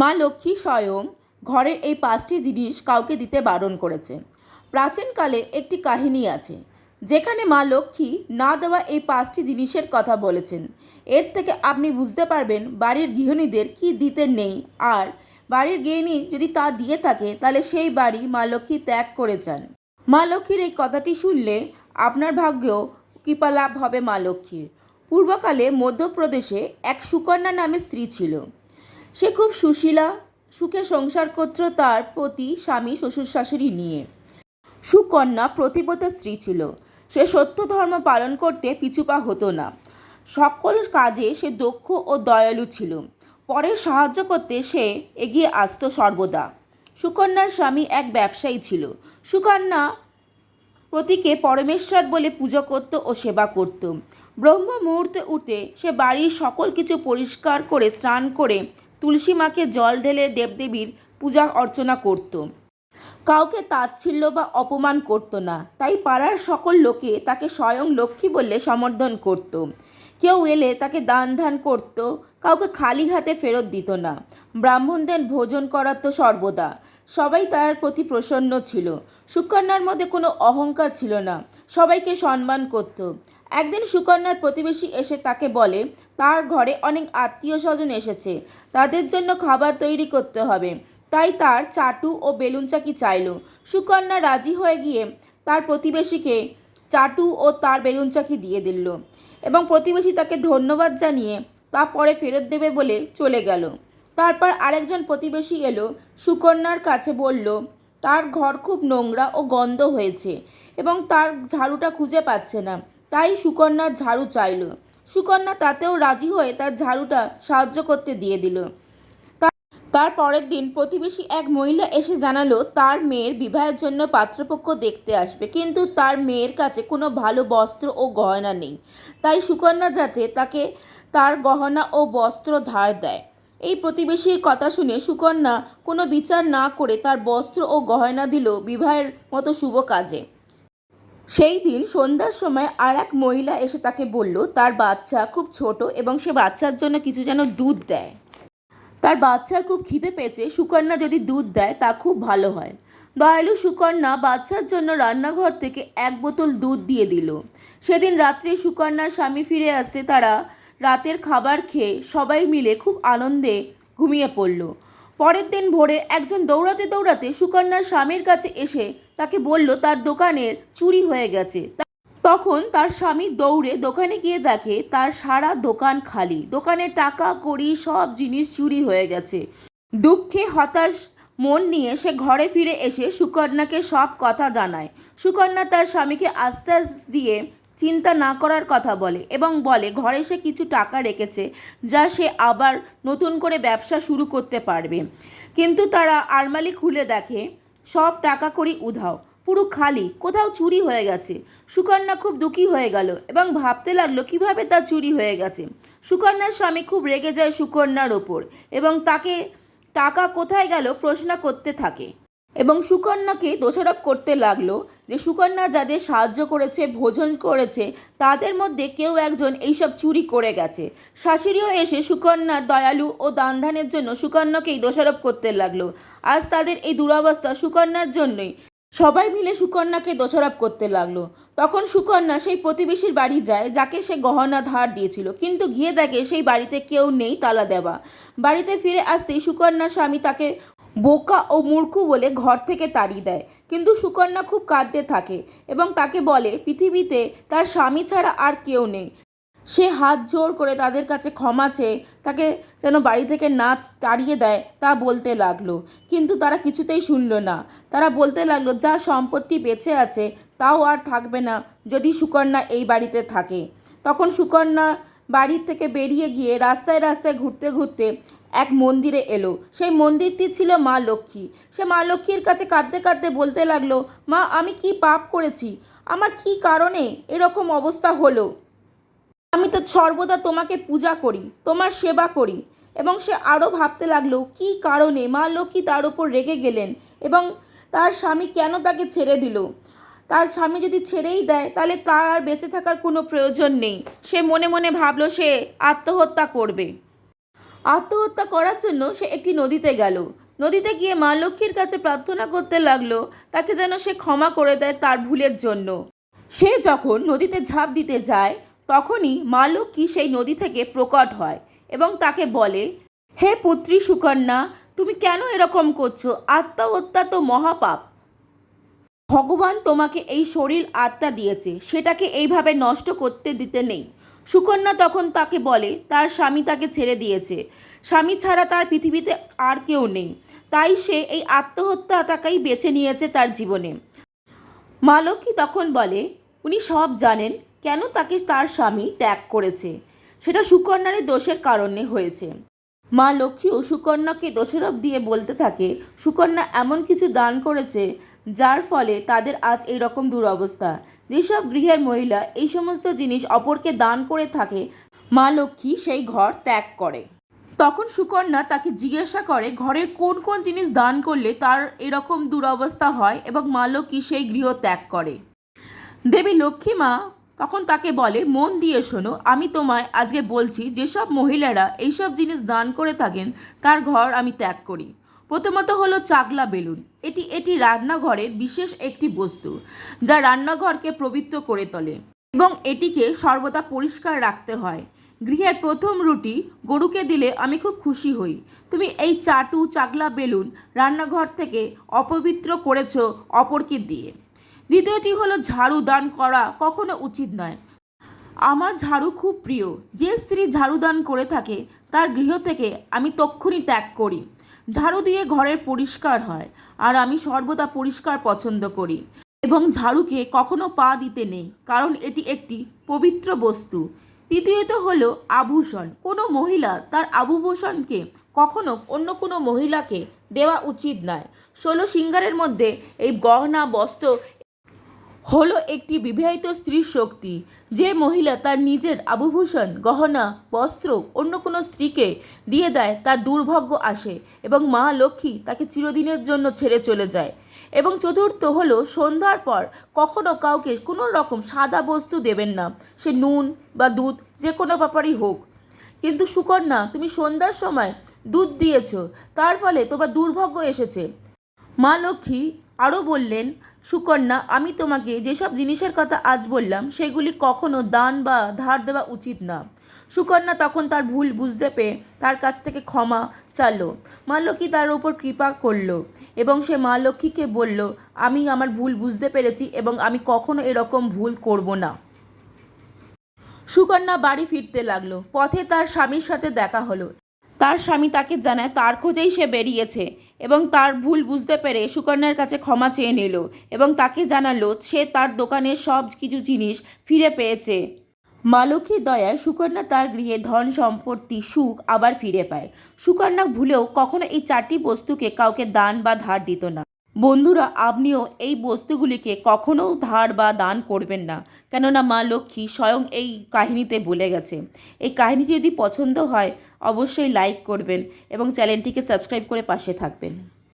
মা লক্ষ্মী স্বয়ং ঘরের এই পাঁচটি জিনিস কাউকে দিতে বারণ করেছে। প্রাচীনকালে একটি কাহিনী আছে, যেখানে মা লক্ষ্মী না দেওয়া এই পাঁচটি জিনিসের কথা বলেছেন। এর থেকে আপনি বুঝতে পারবেন বাড়ির গৃহিণীদের কি দিতে নেই আর বাড়ির গৃহিণী যদি তা দিয়ে থাকে, তাহলে সেই বাড়ি মা লক্ষ্মী ত্যাগ করে যান মা লক্ষ্মীর এই কথাটি শুনলে আপনার ভাগ্যেও কৃপালাভ হবে মা লক্ষ্মীর। পূর্বকালে মধ্যপ্রদেশে এক সুকন্যা নামে স্ত্রী ছিল। সে খুব সুশীলা, সুখে সংসার করত তার প্রতি স্বামী, শ্বশুর শাশুড়ি নিয়ে। সুকন্যা প্রতিপতা স্ত্রী ছিল। সে সত্য ধর্ম পালন করতে পিছুপা হতো না। সকল কাজে সে দক্ষ ও দয়ালু ছিল। পরে সাহায্য করতে সে এগিয়ে আসতো সর্বদা। সুকন্যার স্বামী এক ব্যবসায়ী ছিল। সুকন্যা প্রতীকে পরমেশ্বর বলে পুজো করত ও সেবা করত। ব্রহ্ম মুহূর্তে উঠে সে বাড়ির সকল কিছু পরিষ্কার করে স্নান করে তুলসী মাকে জল ঢেলে দেবদেবীর পূজা অর্চনা করত। কাউকে তাচ্ছিল্য বা অপমান করত না। তাই পাড়ার সকল লোকে তাকে স্বয়ং লক্ষ্মী বলে সমর্থন করত। কেউ এলে তাকে দান ধান করত কাউকে খালি হাতে ফেরত দিত না। ব্রাহ্মণদের ভোজন করার তো সর্বদা। সবাই তার প্রতি প্রসন্ন ছিল। সুকন্যার মধ্যে কোনো অহংকার ছিল না। সবাইকে সম্মান করত। একদিন সুকন্যার প্রতিবেশী এসে তাকে বলে, তার ঘরে অনেক আত্মীয় স্বজন এসেছে। তাদের জন্য খাবার তৈরি করতে হবে। তাই তার চাটু ও বেলুন চাকি চাইল। সুকন্যা রাজি হয়ে গিয়ে তার প্রতিবেশীকে চাটু ও তার বেলুন চাকি দিয়ে দিল এবং প্রতিবেশী তাকে ধন্যবাদ জানিয়ে তা পরে ফেরত দেবে বলে চলে গেল। তারপর আরেকজন প্রতিবেশী এলো, সুকন্যার কাছে বলল, তার ঘর খুব নোংরা ও গন্ধ হয়েছে এবং তার ঝাড়ুটা খুঁজে পাচ্ছে না, তাই সুকন্যার ঝাড়ু চাইল। সুকন্যা তাতেও রাজি হয়ে তার ঝাড়ুটা সাহায্য করতে দিয়ে দিল। তার পরের দিন প্রতিবেশী এক মহিলা এসে জানালো, তার মেয়ের বিবাহের জন্য পাত্রপক্ষ দেখতে আসবে, কিন্তু তার মেয়ের কাছে কোনো ভালো বস্ত্র ও গয়না নেই। তাই সুকন্যা যাতে তাকে তার গহনা ও বস্ত্র ধার দেয়। এই প্রতিবেশীর কথা শুনে সুকন্যা কোনো বিচার না করে তার বস্ত্র ও গয়না দিল বিবাহের মতো শুভ কাজে। সেই দিন সন্ধ্যার সময় আর এক মহিলা এসে তাকে বলল, তার বাচ্চা খুব ছোট এবং সে বাচ্চার জন্য কিছু যেন দুধ দেয়। তার বাচ্চার খুব খিদে পেয়েছে, সুকন্যা যদি দুধ দেয় তা খুব ভালো হয়। দয়ালু সুকন্যা বাচ্চার জন্য রান্নাঘর থেকে এক বোতল দুধ দিয়ে দিল। সেদিন রাত্রে সুকন্যার স্বামী ফিরে আসতে তারা রাতের খাবার খেয়ে সবাই মিলে খুব আনন্দে ঘুমিয়ে পড়ল। পরের দিন ভোরে একজন দৌড়াতে দৌড়াতে সুকন্যার স্বামীর কাছে এসে তাকে বলল, তার দোকানের চুরি হয়ে গেছে। তখন তার স্বামী দৌড়ে দোকানে গিয়ে দেখে, তার সারা দোকান খালি। দোকানে টাকা, কড়ি, সব জিনিস চুরি হয়ে গেছে। দুঃখে হতাশ মন নিয়ে সে ঘরে ফিরে এসে সুকন্যাকে সব কথা জানায়। সুকন্যা তার স্বামীকে আস্তে আস্তে দিয়ে চিন্তা না করার কথা বলে এবং বলে, ঘরে সে কিছু টাকা রেখেছে যা সে আবার নতুন করে ব্যবসা শুরু করতে পারবে। কিন্তু তারা আলমারি খুলে দেখে, সব টাকা করি উধাও, পুরো খালি, কোথাও চুরি হয়ে গেছে। সুকন্যা খুব দুঃখী হয়ে গেল এবং ভাবতে লাগল, কীভাবে তা চুরি হয়ে গেছে? সুকন্যার স্বামী খুব রেগে যায় সুকন্যার ওপর এবং তাকে, টাকা কোথায় গেল? প্রশ্ন করতে থাকে। এবং সুকন্যাকে দোষারোপ করতে লাগল যে সুকন্যা যাদের সাহায্য করেছে, ভোজন করেছে, তাদের মধ্যে কেউ একজন এইসব চুরি করে গেছে। শাশুড়িও এসে সুকন্যার দয়ালু ও দানধানের জন্য সুকন্যাকেই দোষারোপ করতে লাগল। আজ তাদের এই দুরবস্থা সুকন্যার জন্যই। সবাই মিলে সুকন্যাকে দোষারোপ করতে লাগল। তখন সুকন্যা সেই প্রতিবেশীর বাড়ি যায়, যাকে সে গহনা ধার দিয়েছিল। কিন্তু গিয়ে দেখে সেই বাড়িতে কেউ নেই তালা দেওয়া। বাড়িতে ফিরে আসতেই সুকন্যার স্বামী তাকে বোকা ও মূর্খু বলে ঘর থেকে তাড়িয়ে দেয়। কিন্তু সুকন্যা খুব কাঁদতে থাকে এবং তাকে বলে, পৃথিবীতে তার স্বামী ছাড়া আর কেউ নেই। সে হাত জোর করে তাদের কাছে ক্ষমা চেয়ে তাকে যেন বাড়ি থেকে নাচ তাড়িয়ে দেয় তা বলতে লাগল। কিন্তু তারা কিছুতেই শুনলো না। তারা বলতে লাগল, যা সম্পত্তি বেঁচে আছে তাও আর থাকবে না যদি সুকন্যা এই বাড়িতে থাকে। তখন সুকন্যা বাড়ির থেকে বেরিয়ে গিয়ে রাস্তায় রাস্তায় ঘুরতে ঘুরতে এক মন্দিরে এলো। সেই মন্দিরটি ছিল মা লক্ষ্মী। সে মা লক্ষ্মীর কাছে কাঁদতে কাঁদতে বলতে লাগল, মা, আমি কি পাপ করেছি? আমার কি কারণে এরকম অবস্থা হলো? আমি তো সর্বদা তোমাকে পূজা করি, তোমার সেবা করি। এবং সে আরও ভাবতে লাগল, কী কারণে মা লক্ষ্মী তার উপর রেগে গেলেন এবং তার স্বামী কেন তাকে ছেড়ে দিল? তার স্বামী যদি ছেড়েই দেয়, তাহলে তার আর বেঁচে থাকার কোনো প্রয়োজন নেই। সে মনে মনে ভাবলো, সে আত্মহত্যা করবে। আত্মহত্যা করার জন্য সে একটি নদীতে গেল। নদীতে গিয়ে মা লক্ষ্মীর কাছে প্রার্থনা করতে লাগল, তাকে যেন সে ক্ষমা করে দেয় তার ভুলের জন্য। সে যখন নদীতে ঝাঁপ দিতে যায়, তখনই মা লক্ষ্মী সেই নদী থেকে প্রকট হয় এবং তাকে বলে, হে পুত্রী সুকন্যা, তুমি কেন এরকম করছ? আত্মহত্যা তো মহাপাপ। ভগবান তোমাকে এই শরীর আত্মা দিয়েছে, সেটাকে এইভাবে নষ্ট করতে দিতে নেই। সুকন্যা তখন তাকে বলে, তার স্বামী তাকে ছেড়ে দিয়েছে। স্বামী ছাড়া তার পৃথিবীতে আর কেউ নেই। তাই সে এই আত্মহত্যা তাকেই বেছে নিয়েছে তার জীবনে। মা লক্ষ্মী তখন বলে, উনি সব জানেন, কেন তাকে তার স্বামী ত্যাগ করেছে? সেটা সুকন্যারের দোষের কারণে হয়েছে। মা লক্ষ্মী ও সুকন্যাকে দোষারোপ দিয়ে বলতে থাকে, সুকন্যা এমন কিছু দান করেছে যার ফলে তাদের আজ এই রকম দুরবস্থা। যেসব গৃহের মহিলা এই সমস্ত জিনিস অপরকে দান করে থাকে, মা লক্ষ্মী সেই ঘর ত্যাগ করে। তখন সুকন্যা তাকে জিজ্ঞাসা করে, ঘরের কোন কোন জিনিস দান করলে তার এরকম দুরবস্থা হয়? এবং মা লক্ষ্মী সেই গৃহ ত্যাগ করে। দেবী লক্ষ্মী মা তখন তাকে বলে, মন দিয়ে শোনো, আমি তোমায় আজকে বলছি, যেসব মহিলারা এইসব জিনিস দান করে থাকেন, তার ঘর আমি ত্যাগ করি। প্রথমত হলো চাকলা বেলুন। এটি এটি রান্নাঘরের বিশেষ একটি বস্তু, যা রান্নাঘরকে পবিত্র করে তোলে এবং এটিকে সর্বদা পরিষ্কার রাখতে হয়। গৃহের প্রথম রুটি, গরুকে দিলে আমি খুব খুশি হই। তুমি এই চাটু চাকলা বেলুন রান্নাঘর থেকে অপবিত্র করেছ অপরকে দিয়ে। দ্বিতীয়টি হলো ঝাড়ু দান করা কখনো উচিত নয়। আমার ঝাড়ু খুব প্রিয়। যে স্ত্রী ঝাড়ু দান করে থাকে, তার গৃহ থেকে আমি তক্ষুনি ত্যাগ করি। ঝাড়ু দিয়ে ঘরের পরিষ্কার হয় আর আমি সর্বদা পরিষ্কার পছন্দ করি। এবং ঝাড়ুকে কখনো পা দিতে নেই, কারণ এটি একটি পবিত্র বস্তু। তৃতীয়ত হলো আভূষণ। কোনো মহিলা তার আভূষণকে কখনো অন্য কোনো মহিলাকে দেওয়া উচিত নয়। ষোলো সিঙ্গারের মধ্যে এই গহনা, বস্ত্র হলো একটি বিবাহিত স্ত্রীর শক্তি। যে মহিলা তার নিজের আভূভূষণ গহনা, বস্ত্র, অন্য কোনো স্ত্রীকে দিয়ে দেয়, তার দুর্ভাগ্য আসে এবং মা লক্ষ্মী তাকে চিরদিনের জন্য ছেড়ে চলে যায়। এবং চতুর্থ হলো সন্ধ্যার পর কখনো কাউকে কোনো রকম সাদা বস্তু দেবেন না। সে নুন বা দুধ যে কোনো ব্যাপারই হোক। কিন্তু সুকন্যা, তুমি সন্ধ্যার সময় দুধ দিয়েছ, তার ফলে তোমার দুর্ভাগ্য এসেছে। মা লক্ষ্মী আরও বললেন সুকন্যা, আমি তোমাকে যেসব জিনিসের কথা আজ বললাম, সেগুলি কখনো দান বা ধার দেওয়া উচিত না। সুকন্যা তখন তার ভুল বুঝতে পেয়ে তার কাছ থেকে ক্ষমা চাইলো মা লক্ষ্মী তার উপর কৃপা করল এবং সে মা লক্ষ্মীকে বলল, আমি আমার ভুল বুঝতে পেরেছি এবং আমি কখনো এরকম ভুল করব না। সুকন্যা বাড়ি ফিরতে লাগল। পথে তার স্বামীর সাথে দেখা হলো। তার স্বামী তাকে জানায়, তার খোঁজেই সে বেরিয়েছে। এবং তার ভুল বুঝতে পেরে সুকন্যার কাছে ক্ষমা চেয়ে নিল এবং তাকে জানালো, সে তার দোকানের সব কিছু জিনিস ফিরে পেয়েছে। মালকীর দয়ায় সুকন্যা তার গৃহে ধন সম্পত্তি, সুখ আবার ফিরে পায়। সুকন্যা ভুলেও কখনো এই চারটি বস্তুকে কাউকে দান বা ধার দিত না। বন্ধুরা, আপনিও এই বস্তুগুলিকে কখনও ধার বা দান করবেন না। কেননা মা লক্ষ্মী স্বয়ং এই কাহিনীতে বলে গেছে। এই কাহিনীটি যদি পছন্দ হয়, অবশ্যই লাইক করবেন এবং চ্যানেলটিকে সাবস্ক্রাইব করে পাশে থাকবেন।